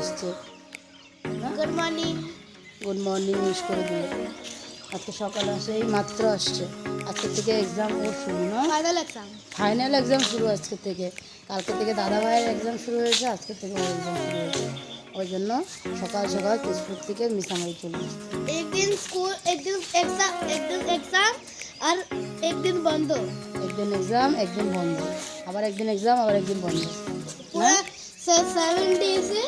আসছে good morning good morning miss করে দিল। আজকে সকালে আসে এই মাত্র আসছে। আজকে থেকে এক্সাম ওর শুরু না? ফাইনাল এক্সাম ফাইনাল এক্সাম শুরু আজকে থেকে। কালকে থেকে দাদা ভাইয়ের এক্সাম শুরু হয়েছে আজকে থেকে ওর এক্সাম শুরু হয়েছে। ওই জন্য সকাল সকাল ফেসবুক থেকে মিসামারি চলে এসেছে একদিন স্কুল একদিন এক্সাম একদিন এক্সাম আর একদিন বন্ধ। একদিন এক্সাম একদিন বন্ধ। আবার একদিন এক্সাম আবার একদিন বন্ধ। পুরো সেভেন ডেজে।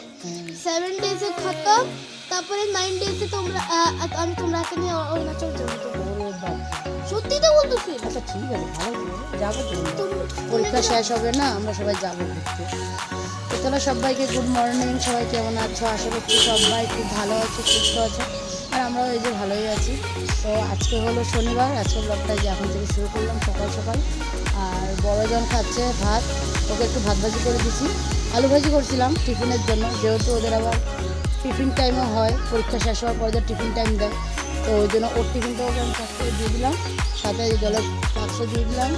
সেভেন ডেজে খতম তারপরে নাইন ডেজে তোমরা আমি তোমরা নিয়ে অরুণাচল যাব। সত্যি তো বলতেছি? আচ্ছা ঠিক আছে ভালো যাব পরীক্ষা শেষ হবে না আমরা সবাই যাব ঘুরতে। তো সবাইকে গুড মর্নিং সবাই কেমন আছো? আশা করছি সবাই খুব ভালো আছে সুস্থ আছে। আর আমরাও এই যে ভালোই আছি। তো আজকে হলো শনিবার আজকে ব্লগটা যে এখন থেকে শুরু করলাম সকাল সকাল। আর বড়জন খাচ্ছে ভাত ওকে একটু ভাত ভাজি করে দিছি। আলু ভাজি করছিলাম টিফিনের জন্য যেহেতু ওদের আবার টিফিন টাইমও হয় পরীক্ষা শেষ হওয়ার পর ওদের টিফিন টাইম দেয়। তো ওই জন্য ওর টিফিনটাও ওকে আমি প্যাক করে দিয়ে দিলাম সাথে জলের বাক্স দিয়ে দিলাম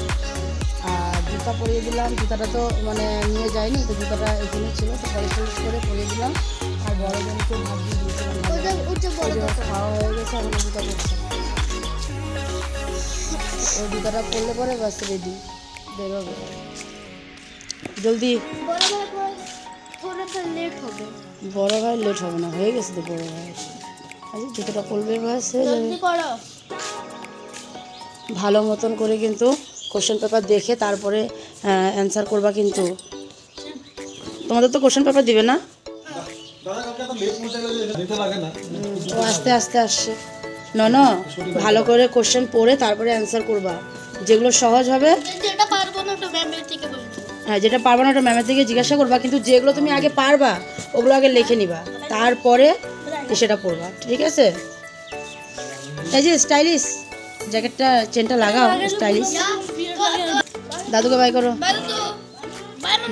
আর জুতা পরিয়ে দিলাম। জুতাটা তো মানে নিয়ে যায়নি তো জুতাটা এখানে ছিল তো পলিশ টলিশ করে পরিয়ে দিলাম। আর বড় জনকে ভাত দিয়ে দিয়েছিলাম। খাওয়া হয়ে গেছে ও জুতা করছে ওই জুতাটা পরলে পরে বাস রেডি বেরোবে জলদি। বড় ভাই সা লেট হবে ভাই না হয়ে গেছে তো বড় ভাই। আচ্ছা যাবে জলদি করো। ভালো মতন করে কিন্তু কোশ্চেন পেপার দেখে তারপরে অ্যান্সার করবা কিন্তু। তোমাদের তো কোশ্চেন পেপার দিবে না? ও আস্তে আস্তে আসছে। ন ন ভালো করে কোশ্চেন পড়ে তারপরে অ্যান্সার করবা। যেগুলো সহজ হবে। যেটা পারব না ওটা থেকে বলব। যেটা পারবা না ওটা ম্যামের থেকে জিজ্ঞাসা করবা কিন্তু যেগুলো তুমি আগে পারবা ওগুলো আগে লিখে নিবা। তারপরে সেটা পড়বা ঠিক আছে? এই যে স্টাইলিশ জ্যাকেটটা চেনটা লাগাও স্টাইলিশ দাদুকে বাই করো।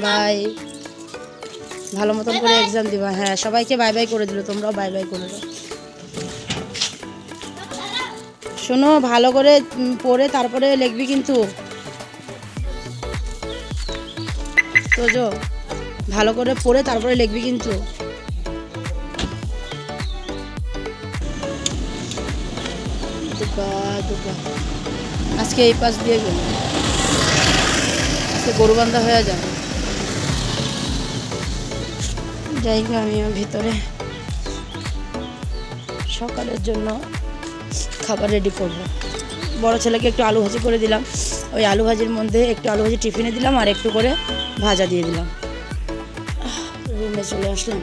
বাই ভালো মতন করে এক্সাম দিবা। হ্যাঁ সবাইকে বাই বাই করে দিল তোমরাও বাই বাই করে দাও। শোনো ভালো করে পড়ে তারপরে লিখবি কিন্তু। তোজো ভালো করে পড়ে তারপরে লিখবি কিন্তু। আজকে এই পাশ দিয়ে গেল। আজকে গরু বান্ধা হয়ে যাবে। যাই গো আমিও ভিতরে সকালের জন্য খাবার রেডি করব। বড় ছেলেকে একটু আলু ভাজি করে দিলাম। ওই আলু ভাজির মধ্যে একটু আলু ভাজি টিফিনে দিলাম আর একটু করে ভাজা দিয়ে দিলাম। রুমে চলে আসলাম।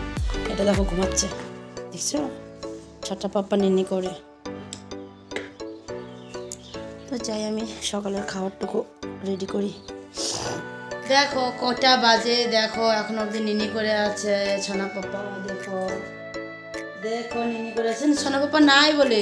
এটা দেখো ঘুমাচ্ছে। দেখছ? ছটা পাপ্পা নিনি করে। তো যাই, আমি সকালের খাবারটুকু রেডি করি। দেখো, কটা বাজে, দেখো, এখন অবধি নিনি করে আছে, ছানা পাপা দেখো। দেখো নিনি করে আছে ছানা পাপা নাই বলে।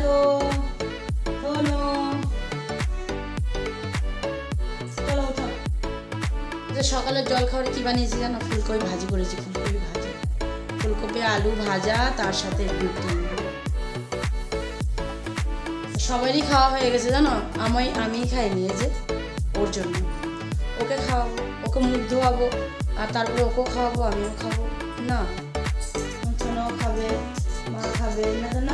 আরও শোনো চলো উঠো যে সকালের জল খাবারে কি বানিয়েছি জানো? ফুলকপি ভাজি করেছি, ফুলকপি ভাজি। ফুলকপি, আলু ভাজা, তার সাথে রুটি। সবারই খাওয়া হয়ে গেছে জানো? আমি আমিই খাই নিয়েছে ওর জন্য। ওকে খাওয়াবো, ওকে মুখ ধোয়াবো, আর তারপরে ওকেও খাওয়াবো, আমিও খাব। না সোনাও খাবে, মা খাবে না।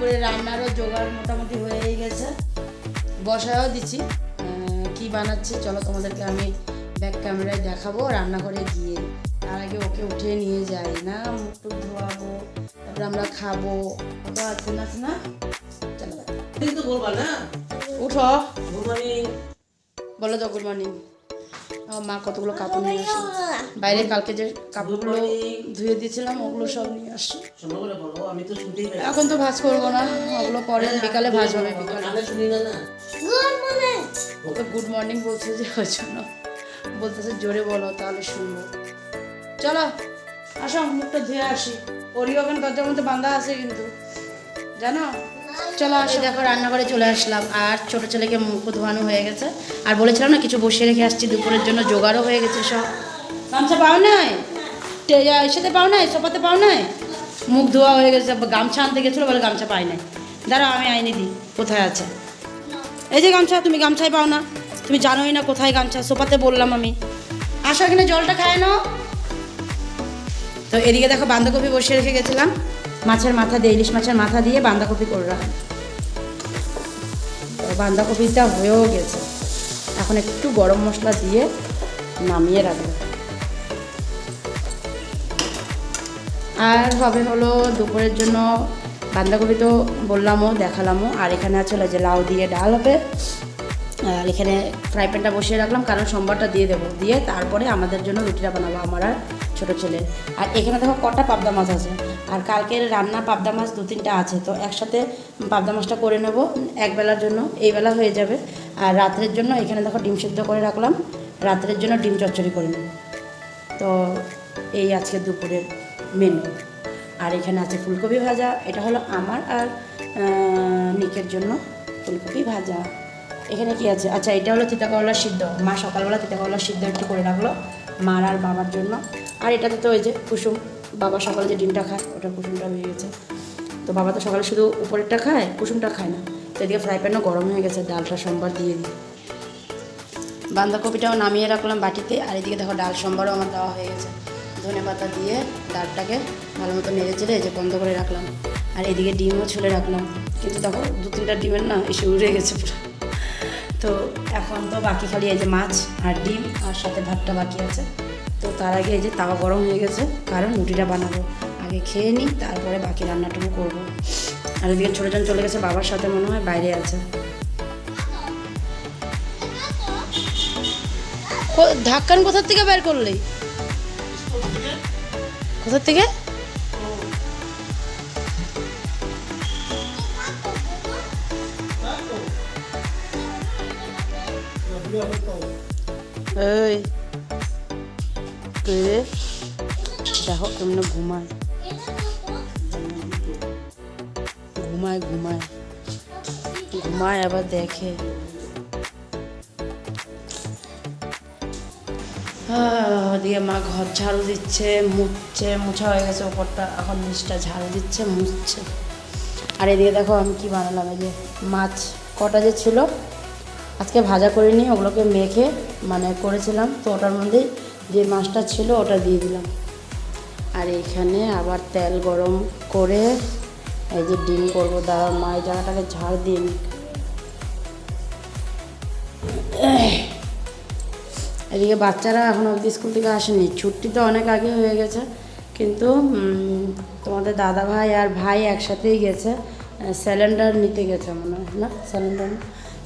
দুপুরে রান্নারও জোগাড় মোটামুটি হয়েই গেছে। বসায়ও দিচ্ছি। আহ, কি বানাচ্ছি চলো তোমাদেরকে আমি ব্যাক ক্যামেরায় দেখাবো রান্নাঘরে গিয়ে। তার আগে ওকে উঠে নিয়ে যাই না? মুখ টুক ধোয়াবো তারপরে আমরা খাব। কত আছে না না? চলো। বলবা না? উঠো। গুড মর্নিং বলো তো গুড মর্নিং মা কতগুলো কাপড় নিয়ে আসলো। বাইরে কালকে যে কাপড়গুলো ধুয়ে দিয়েছিলাম ওগুলো সব নিয়ে আসছে শোনো বলে বলো আমি তো শুনতেই পাই এখন তো ভাজ করব না ওগুলো পরে বিকালে ভাজ হবে বিকালে। কানে শুনি না না। Good morning okay good morning বলছে যে ওই জন্য। বলতেছে জোরে বলো তাহলে শুনব। চলো আসো মুখটা ধুয়ে আসি। ওরি ওখানে দরজার মধ্যে বাঁধা আছে কিন্তু। জানো? চলো আসো, দেখো রান্নাঘরে চলে আসলাম। আর ছোট ছেলেকে মুখ ধোয়ানো হয়ে গেছে। আর বলেছিলাম না, কিছু বসিয়ে রেখে আসছি, দুপুরের জন্য জোগাড়ও হয়ে গেছে সব। গামছা পাও নাই? টে- পাও নাই? সোফাতে পাও নাই? মুখ ধোয়া হয়ে গেছে গামছা আনতে গেছিল বলে গামছা পাই নাই। দাঁড়াও, আমি আইনি দিই, কোথায় আছে? এই যে গামছা, তুমি গামছাই পাও না। তুমি জানোই না কোথায় গামছা, সোফাতে বললাম আমি। আসো এখানে, জলটা খায় নাও। তো এদিকে দেখো বাঁধাকপি বসিয়ে রেখে গেছিলাম। মাছের মাথা দিয়ে, ইলিশ মাছের মাথা দিয়ে বাঁধাকপি করলাম তো বাঁধাকপিটা হয়েও গেছে। এখন একটু গরম মশলা দিয়ে নামিয়ে রাখব। আর হবে হলো দুপুরের জন্য বাঁধাকপি তো বললামও, দেখালামও। আর এখানে আছে যে লাউ দিয়ে ডাল হবে। আর এখানে ফ্রাই প্যানটা বসিয়ে রাখলাম, কারণ সোমবারটা দিয়ে দেবো। দিয়ে তারপরে আমাদের জন্য রুটিটা বানাবো, আমার আর ছোটো ছেলের। আর এখানে দেখো কটা পাবদা মাছ আছে। আর কালকের রান্না পাবদা মাছ দু তিনটা আছে, তো একসাথে পাবদা মাছটা করে নেব এক বেলার জন্য, এই বেলা হয়ে যাবে। আর রাত্রের জন্য এখানে দেখো ডিম সিদ্ধ করে রাখলাম, রাত্রের জন্য ডিম চচ্চড়ি করে নেব। তো এই আজকে দুপুরের মেনু আর এখানে আছে ফুলকপি ভাজা, এটা হলো আমার আর নিকের জন্য ফুলকপি ভাজা। এখানে কি আছে? আচ্ছা এটা হলো তিতা করলা সিদ্ধ। মা সকালবেলা তিতা সিদ্ধ একটু করে রাখল, মার আর বাবার জন্য। আর এটাতে তো ওই যে কুসুম। বাবা সকালে যে ডিমটা খায়, ওটা কুসুমটা হয়ে গেছে। তো বাবা তো সকালে শুধু উপরেরটা খায়, কুসুমটা খায় না। তো এদিকে ফ্রাই প্যানও গরম হয়ে গেছে, ডালটা সোমবার দিয়ে দিই। বাঁধাকপিটাও নামিয়ে রাখলাম বাটিতে, আর এদিকে দেখো ডাল সম্বারও আমার দেওয়া হয়ে গেছে। ধনে পাতা দিয়ে ডালটাকে ভালো মতো নেড়ে চেড়ে যে বন্ধ করে রাখলাম। আর এদিকে ডিমও ছুলে রাখলাম। কিন্তু দেখো, দু তিনটা ডিমের না এসে উড়ে গেছে পুরো। তো এখন তো বাকি খালি এই যে মাছ আর ডিম, আর সাথে ভাতটা বাকি আছে। তো তার আগে এই যে তাওয়া গরম হয়ে গেছে, কারণ রুটিটা বানাবো। আগে খেয়ে নিই, তারপরে বাকি রান্নাটুকু করব। আর এদিকে ছোটোজন চলে গেছে, বাবার সাথে মনে হয় বাইরে আছে। ধাক্কান কোথার থেকে বের করলি? কোথার থেকে? কেমন ঘুমায় ঘুমায় ঘুমায় ঘুমায় আবার দেখে ওদিকে মা ঘর ঝাড়ু দিচ্ছে, মুছছে, মুছা হয়ে গেছে ওপরটা। এখন নিচটা ঝাড়ু দিচ্ছে, মুছছে। আর এদিকে দেখো আমি কি বানালাম, এই যে মাছ কটা যে ছিল, আজকে ভাজা করিনি, ওগুলোকে মেখে মানে করেছিলাম। তো ওটার মধ্যেই যে মাছটা ছিল, ওটা দিয়ে দিলাম। আর এখানে আবার তেল গরম করে এই যে ডিম করব। দাঁড়া মা এই জায়গাটাকে ঝাড় দিন। এদিকে বাচ্চারা এখন অবধি স্কুল থেকে আসেনি। ছুটি তো অনেক আগে হয়ে গেছে, কিন্তু তোমাদের দাদা ভাই আর ভাই একসাথেই গেছে। সিলিন্ডার নিতে গেছে মনে হয়, না? সিলিন্ডার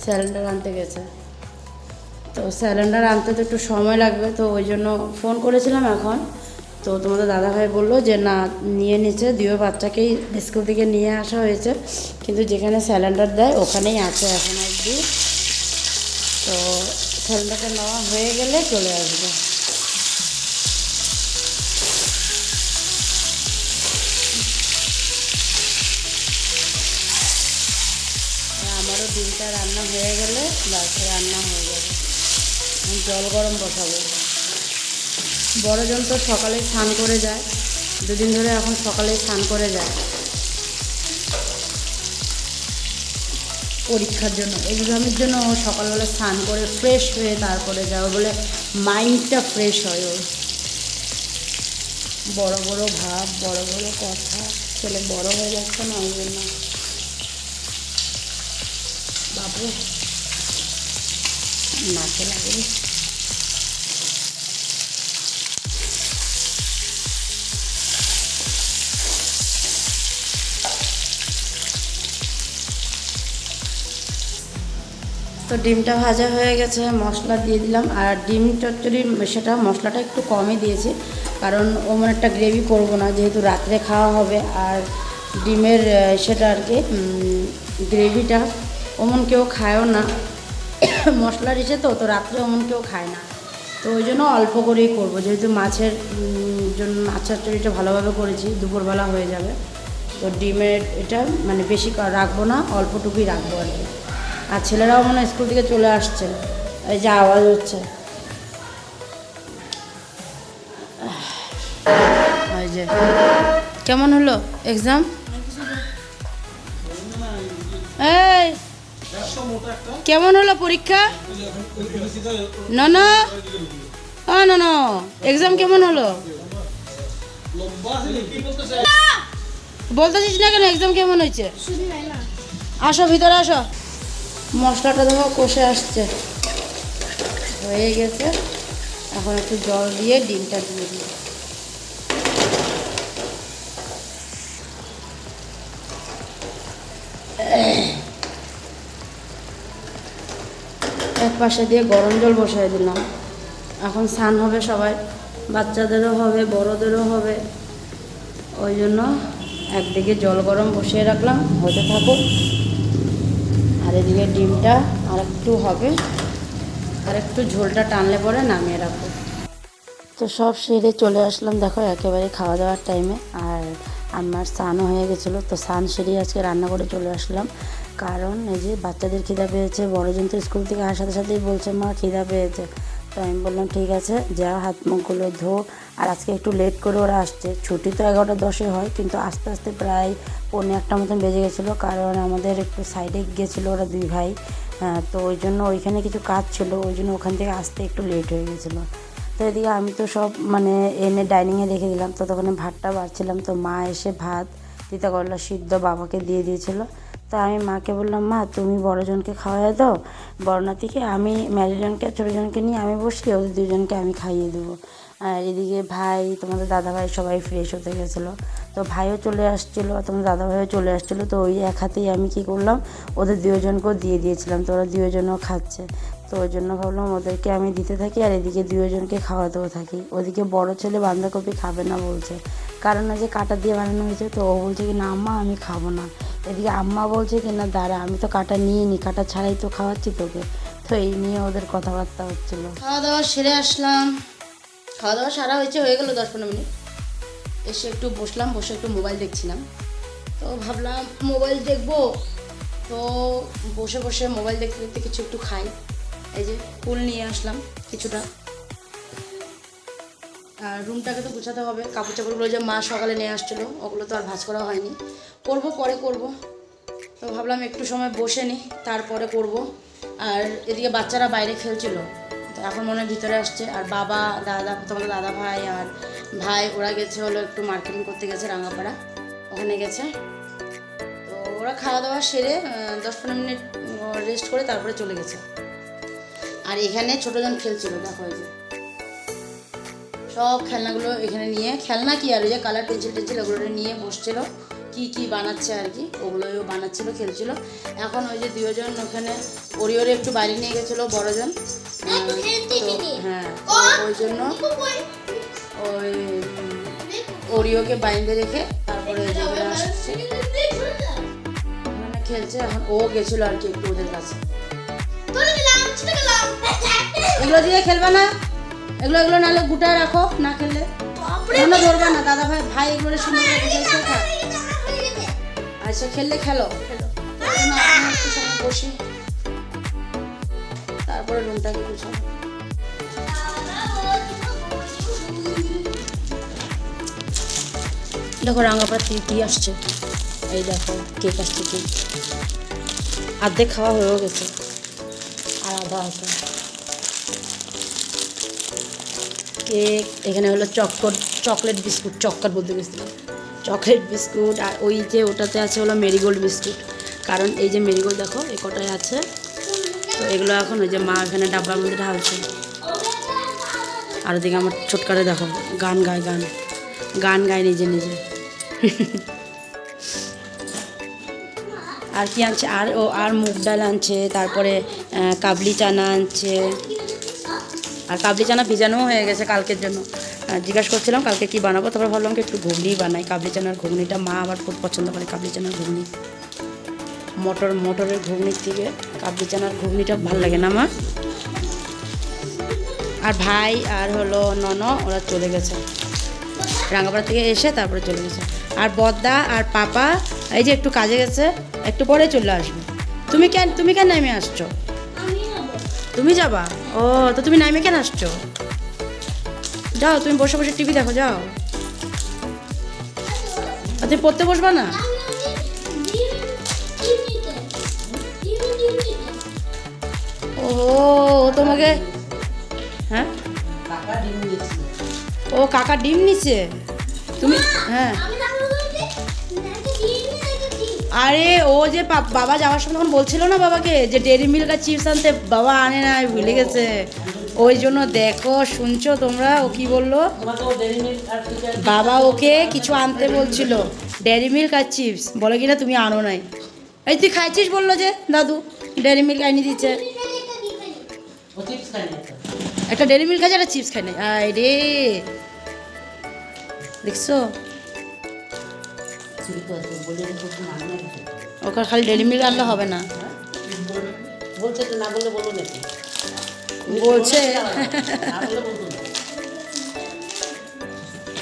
সিলিন্ডার আনতে গেছে। তো সিলিন্ডার আনতে তো একটু সময় লাগবে, তো ওই জন্য ফোন করেছিলাম এখন। তো তোমাদের দাদাভাই বলল যে, না, নিয়ে নিচ্ছে দুই বাচ্চাকেই স্কুল থেকে নিয়ে আসা হয়েছে। কিন্তু যেখানে সিলিন্ডার দেয়, ওখানেই আছে এখন অবধি। তো সিলিন্ডারটা নেওয়া হয়ে গেলে চলে আসবে। আমারও ডিমটা রান্না হয়ে গেলে বাস রান্না হয়ে যাবে। জল গরম বসাবো। বড়জন তো সকালে স্নান করে যায়। দুদিন ধরে এখন সকালে স্নান করে যায়। পরীক্ষার জন্য এক্সামের জন্য ও সকালবেলা স্নান করে ফ্রেশ হয়ে তারপরে যাও বলে মাইন্ডটা ফ্রেশ হয় ওর। বড় বড় ভাব, বড় বড় কথা। ছেলে বড় হয়ে যাচ্ছে না, ওই জন্য। বাবু নাকে লাগে তো ডিমটা ভাজা হয়ে গেছে, মশলা দিয়ে দিলাম। আর ডিম চচ্চড়ি, সেটা মশলাটা একটু কমই দিয়েছি, কারণ ওমন একটা গ্রেভি করব না, যেহেতু রাত্রে খাওয়া হবে। আর ডিমের সেটা আর কি গ্রেভিটা ওমন কেউ খায়ও না। মশলা দিছে তো তো রাত্রে ওমন কেউ খায় না। তো ওই জন্য অল্প করেই করব, যেহেতু মাছের জন্য মাছ চচ্চড়িটা ভালোভাবে করেছি, দুপুরবেলা হয়ে যাবে। তো ডিমের এটা মানে বেশি রাখব না, অল্পটুকুই রাখব আর কি। আর ছেলেরাও মনে স্কুল থেকে চলে আসছে। এই যে আওয়াজ হচ্ছে। কেমন হলো এক্সাম এই, কেমন হলো পরীক্ষা? না না। এক্সাম কেমন হলো? বলতেছিস না কেন এক্সাম কেমন হয়েছে? আসো, ভিতরে আসো। মশলাটা দেখো কষে আসছে। হয়ে গেছে। এখন একটু জল দিয়ে ডিমটা দিয়ে দিই। এক পাশে দিয়ে গরম জল বসাই দিলাম। এখন স্নান হবে সবাই। বাচ্চাদেরও হবে, বড়োদেরও হবে। ওই জন্য একদিকে জল গরম বসিয়ে রাখলাম। হতে থাকুক। এদিকে ডিমটা আর একটু হবে। আর একটু ঝোলটা টানলে পরে নামিয়ে রাখব। তো সব সেরে চলে আসলাম, দেখো একেবারে খাওয়া দাওয়ার টাইমে আর আমার স্নানও হয়ে গেছিল, তো স্নান সেরে আজকে রান্না করে চলে আসলাম। কারণ এই যে বাচ্চাদের খিদা পেয়েছে বড়জন তো স্কুল থেকে আসার সাথে সাথেই বলছে, মা, খিদা পেয়েছে। তো আমি বললাম ঠিক আছে যা হাত মুখগুলো ধো। আর আজকে একটু লেট করে ওরা আসছে। ছুটি তো এগারোটা দশে হয় কিন্তু আস্তে আস্তে প্রায় পৌনে একটা মতন বেজে গেছিল কারণ আমাদের একটু সাইডে গিয়েছিল ওরা দুই ভাই। হ্যাঁ, তো ওই জন্য ওইখানে কিছু কাজ ছিল ওই জন্য ওখান থেকে আসতে একটু লেট হয়ে গেছিল। তো এদিকে আমি তো সব মানে এনে ডাইনিংয়ে রেখে দিলাম। তো তখন ভাতটা বাড়ছিলাম। তো মা এসে ভাত তিতা করলা সিদ্ধ বাবাকে দিয়ে দিয়েছিল। তো আমি মাকে বললাম, মা, তুমি বড়জনকে খাওয়াই দাও। বড় নাতিকে আমি মেজোজনকে ছোটোজনকে নিয়ে আমি বসি ওদের দুজনকে আমি খাইয়ে দেবো। আর এদিকে ভাই, তোমাদের দাদাভাই সবাই ফ্রেশ হতে গেছিল। তো ভাইও চলে আসছিল তোমাদের দাদাভাইও চলে আসছিল। তো ওই এক হাতেই আমি কি করলাম, ওদের দুজনকেও দিয়ে দিয়েছিলাম। তো ওরা দুজনও খাচ্ছে। তো ওই জন্য ভাবলাম, ওদেরকে আমি দিতে থাকি, আর এদিকে দুজনকে খাওয়াতেও থাকি। ওদিকে বড় ছেলে বাঁধাকপি খাবে না বলছে। কারণ যে কাটা দিয়ে বানানো হয়েছে, তো ও বলছে কি, না আম্মা, আমি খাব না। এদিকে আম্মা বলছে কি, না, দাঁড়া, আমি তো কাটা নিয়ে নি কাটা ছাড়াই তো খাওয়াচ্ছি তোকে। তো এই নিয়ে ওদের কথাবার্তা হচ্ছিল। খাওয়া দাওয়া সেরে আসলাম। খাওয়া দাওয়া সারা হয়েছে, হয়ে গেলো দশ পনেরো মিনিট। এসে একটু বসলাম, বসে একটু মোবাইল দেখছিলাম। তো ভাবলাম মোবাইল দেখব। তো বসে বসে মোবাইল দেখতে দেখতে কিছু একটু খাই। এই যে, ফুল নিয়ে আসলাম কিছুটা। রুমটাকে তো গুছাতে হবে। কাপড় চাপড়গুলো যে মা সকালে নিয়ে আসছিল, ওগুলো তো আর ভাঁজ করা হয়নি। করব, পরে করব। তো ভাবলাম একটু সময় বসে নিই, তারপরে করব। আর এদিকে বাচ্চারা বাইরে খেলছিল। তো এখন মনে ভিতরে আসছে। আর বাবা, দাদা তোমাদের দাদা ভাই আর ভাই, ওরা গেছে হলো একটু মার্কেটিং করতে গেছে রাঙাপাড়া। ওখানে গেছে। তো ওরা খাওয়া দাওয়া সেরে দশ পনেরো মিনিট রেস্ট করে তারপরে চলে গেছে। আর এখানে ছোটোজন খেলছিল, দেখো এই যে। সব খেলনাগুলো এখানে নিয়ে খেলনা কি আর ওই যে কালার পেন্সিল টেন্সিল ওগুলো নিয়ে বসছিল কি কি বানাচ্ছে আর কি ওগুলোও বানাচ্ছিল খেলছিল। এখন ওই যে দুজন ওখানে ওরি ওরি একটু বাইরে নিয়ে গেছিল বড়জন। হ্যাঁ ওই জন্য ওই ওরিওকে বাইন্দে রেখে তারপরে আসছে। ওখানে খেলছে এখন ও গেছিল আর কি একটু ওদের কাছে। এগুলো দিয়ে খেলবা না? এগুলো এগুলো নাহলে গুটায় রাখো না খেললে। এগুলো ধরবা না দাদা ভাই ভাই এগুলো সুন্দর আচ্ছা খেললে খেলো খেলো। একটু সময় বসি। তারপরে রুমটাকে গুছাবো। দেখো রাঙাপাড়া থেকে কী আসছে? এই দেখো কেক আসছে কেক। আর্ধেক খাওয়া হয়েও গেছে। আর আধা আছে। কেক এখানে হলো চকট, চকলেট বিস্কুট চক্কর বলতে গেছিলাম। চকলেট বিস্কুট আর ওই যে ওটাতে আছে হলো মেরিগোল্ড বিস্কুট। কারণ এই যে মেরিগোল্ড দেখো এ কটাই আছে। তো এগুলো এখন ওই যে মা এখানে ডাব্বার মধ্যে ঢালছে। আর ওদিকে আমার ছোটকারে দেখো, গান গায়, গান। গান গায় নিজে নিজে। আর কি আনছে? আর ও, আর মুগ ডাল আনছে, তারপরে কাবলি চানা আনছে। আর কাবলি চানা ভিজানো হয়ে গেছে কালকের জন্য। জিজ্ঞাসা করছিলাম কালকে কি বানাবো, তারপর ভাবলাম কি একটু ঘুগনি বানাই, কাবলি চানার ঘুগনিটা মা আবার খুব পছন্দ করে কাবলি চানার ঘুগনি। মটর, মটরের ঘুগনির থেকে কাবলি চানার ঘুগনিটা ভালো লাগে না মা? আর ভাই আর হলো নন ওরা চলে গেছে। রাঙ্গাপাড়া থেকে এসে তারপরে চলে গেছে। আর বদ্দা আর পাপা, এই যে একটু কাজে গেছে, একটু পরে চলে আসবে। তুমি কেন তুমি কেন নেমে আসছো? তুমি যাবা? ও তো তুমি নাইমে কেন আসছো? যাও তুমি বসে বসে টিভি দেখো যাও। আর তুমি পড়তে বসবা না? ও তোমাকে হ্যাঁ? ও কাকা ডিম নিচ্ছে তুমি হ্যাঁ। আরে, ও যে বাবা যাওয়ার সময় তখন বলছিল না বাবাকে যে ডেরি মিল্ক আর চিপস আনতে? বাবা আনে না ভুলে গেছে। ওই জন্য দেখো, শুনছো তোমরা? ও কি বলল? বাবা ওকে কিছু আনতে বলছিল। ডেরি মিল্ক আর চিপস বলে কিনা তুমি আনো নাই। এই তুই খাইছিস বলল যে, দাদু ডেরি মিল্ক আনি দিচ্ছে একটা ডেরি মিল্ক আছে, একটা চিপস খাই নাই। আয় রে। দেখছ? চুরি করছে, বলে রেখে তুমি আনো না কিছু। ওকে খালি ডেলি মিল আনলে হবে না। বলছে।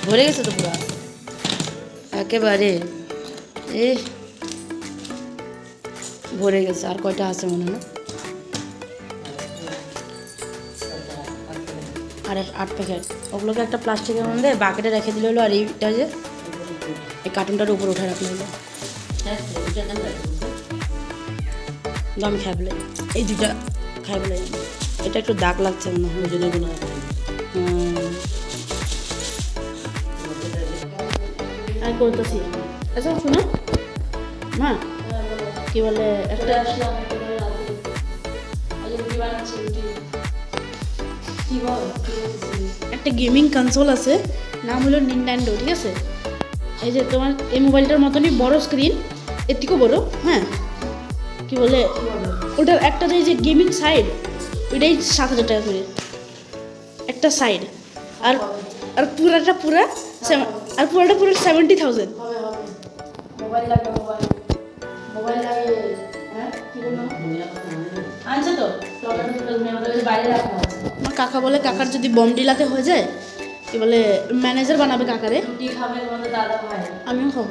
ভরে গেছে তো পুরো। একেবারে। এ ভরে গেছে আর কয়টা আছে মনে হয় আর আট প্যাকেট। ওগুলোকে একটা প্লাস্টিকের মধ্যে বাকেটে রেখে দিলে হলো আর এইটা যে কার্টুনটার উপর উঠে রাখলে হলো এটা কেন রাখছো? কিন্তু আমি খাই ফেলে এই দুটা খাই ফেলে এটা একটু দাগ লাগছে আর করতেছি। আচ্ছা শোনো। মা, কি বলে, একটা একটা গেমিং কনসোল আছে, নাম হলো নিনড্যান্ডো ঠিক আছে? এই যে তোমার এই মোবাইলটার মতনই বড় স্ক্রিন এর থেকেও বড় হ্যাঁ? কি বলে? ওটার একটা এই যে গেমিং সাইড ওইটাই সাত হাজার টাকা করে। একটা সাইড আর আর পুরাটা পুরা আর পুরাটা পুরো সেভেন্টি থাউজেন্ড মোবাইল লাগে মোবাইল। মোবাইল লাগে হ্যাঁ? কি আনছে তো। বাইরে রাখা আমার কাকা বলে কাকার যদি বম ডিলাতে হয়ে যায় কি বলে ম্যানেজার বানাবে কাকারে। রুটি খাবে তোমাদের দাদা ভাই। আমিও খাব।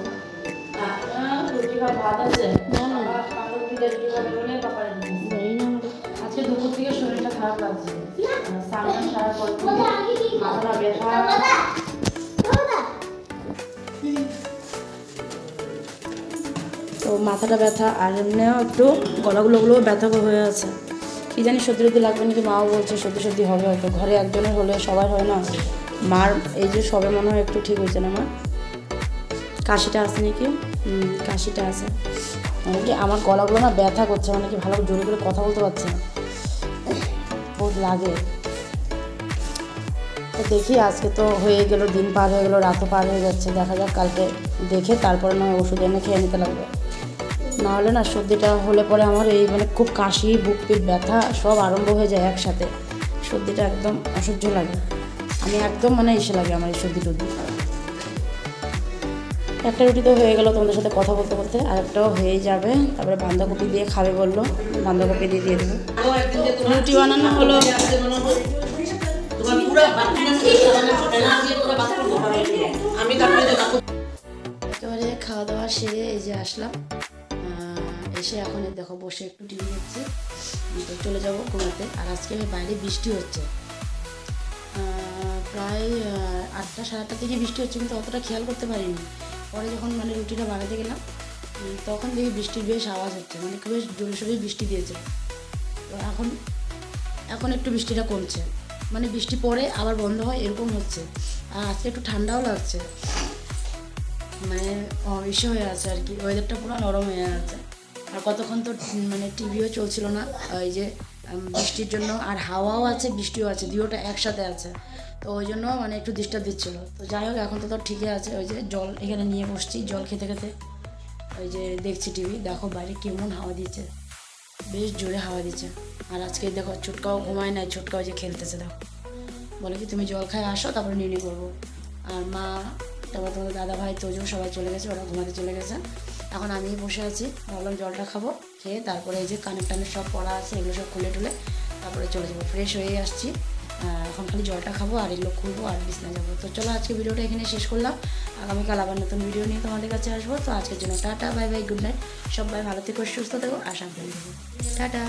রুটি খাওয়া ভাত আছে? না না। রুটি খাবে বলে পাপারে দিয়েছে। দেই না আজকে দুপুর থেকে শরীরটা খারাপ লাগছে। সামনে সারা পর থেকে ব্যথা। তো মাথাটা ব্যথা আর এমনিও একটু গলাগুলোগুলো ব্যথা হয়ে আছে। কি জানি সত্যি সত্যি লাগবে নাকি মাও বলছে সত্যি সত্যি হবে হয়তো। ঘরে একজনের হলে সবার হয় না। মার, এই যে সবে মনে হয় একটু ঠিক হয়েছে না মা? কাশিটা আছে নাকি? কাশিটা আছে। মানে কি আমার গলাগুলো না ব্যথা করছে মানে কি ভালো জোরে করে কথা বলতে পারছে না। বহুত লাগে। তো দেখি, আজকে তো হয়ে গেল, দিন পার হয়ে গেলো, রাতও পার হয়ে যাচ্ছে। দেখা যাক, কালকে দেখে তারপরে না ওষুধ এনে খেয়ে নিতে লাগবে। নাহলে না, সর্দিটা হলে পরে আমার এই মানে খুব কাশি বুক পিঠ ব্যথা সব আরম্ভ হয়ে যায় একসাথে। সর্দিটা একদম অসহ্য লাগে। আমি একদম মানে এসে লাগে আমার এই সর্দি টর্দি একটা রুটি তো হয়ে গেল তোমাদের সাথে কথা বলতে বলতে আর একটাও হয়ে যাবে। তারপরে বাঁধাকপি দিয়ে খাবে বলল বাঁধাকপি দিয়ে দিয়ে দেবো। রুটি বানানো হলো। একেবারে খাওয়া দাওয়া সেরে এই যে আসলাম। এসে এখন দেখো বসে একটু টিভি দেখছি চলে যাব ঘুমাতে। আর আজকে বাইরে বৃষ্টি হচ্ছে। প্রায় আটটা সাড়ে আটটা থেকে বৃষ্টি হচ্ছে, কিন্তু অতটা খেয়াল করতে পারিনি। পরে যখন মানে রুটিটা বানাতে গেলাম তখন দেখি বৃষ্টির বেশ আওয়াজ হচ্ছে মানে খুব জোরে সোরে বৃষ্টি দিয়েছে। তো এখন এখন একটু বৃষ্টিটা কমছে। মানে বৃষ্টি পড়ে আবার বন্ধ হয়, এরকম হচ্ছে। আর আজকে একটু ঠান্ডাও লাগছে। মানে ইসে হয়ে আছে আর কি ওয়েদারটা পুরো নরম হয়ে আছে। আর কতক্ষণ তো মানে টিভিও চলছিল না, ওই যে বৃষ্টির জন্য, আর হাওয়াও আছে, বৃষ্টিও আছে দুটোটা একসাথে আছে। তো ওই জন্য মানে একটু ডিস্টার্ব দিচ্ছিল। তো যাই হোক, এখন তো তো ঠিকই আছে। ওই যে জল এখানে নিয়ে বসছি, জল খেতে খেতে। ওই যে দেখছি টিভি দেখো বাইরে কেমন হাওয়া দিচ্ছে। বেশ জোরে হাওয়া দিচ্ছে। আর আজকে দেখো ছোটকাও ঘুমায় নাই ছোটকাও যে খেলতেছে, দেখো। বলে কি, তুমি জল খায় আসো, তারপরে নিয়ে করব। আর মা, তারপর তোমাদের দাদা ভাই, তোজো সবাই চলে গেছে, ওরা ঘুমাতে চলে গেছে। এখন আমি বসে আছি, ভাবলাম জলটা খাব, খেয়ে তারপরে এই যে কানের টানের সব পড়া আছে, এগুলো সব খুলে টুলে তারপরে চলে যাব। ফ্রেশ হয়ে আসছি। এখন খালি জলটা খাব আর এগুলো খুলবো আর বিছনা যাব। তো চলো আজকে ভিডিওটা এখানে শেষ করলাম। আগামীকাল আবার নতুন ভিডিও নিয়ে তোমাদের কাছে আসব। তো আজকের জন্য tata bye bye good night সবাই ভালো থেকো, সুস্থ থেকো, আশা করি। টাটা।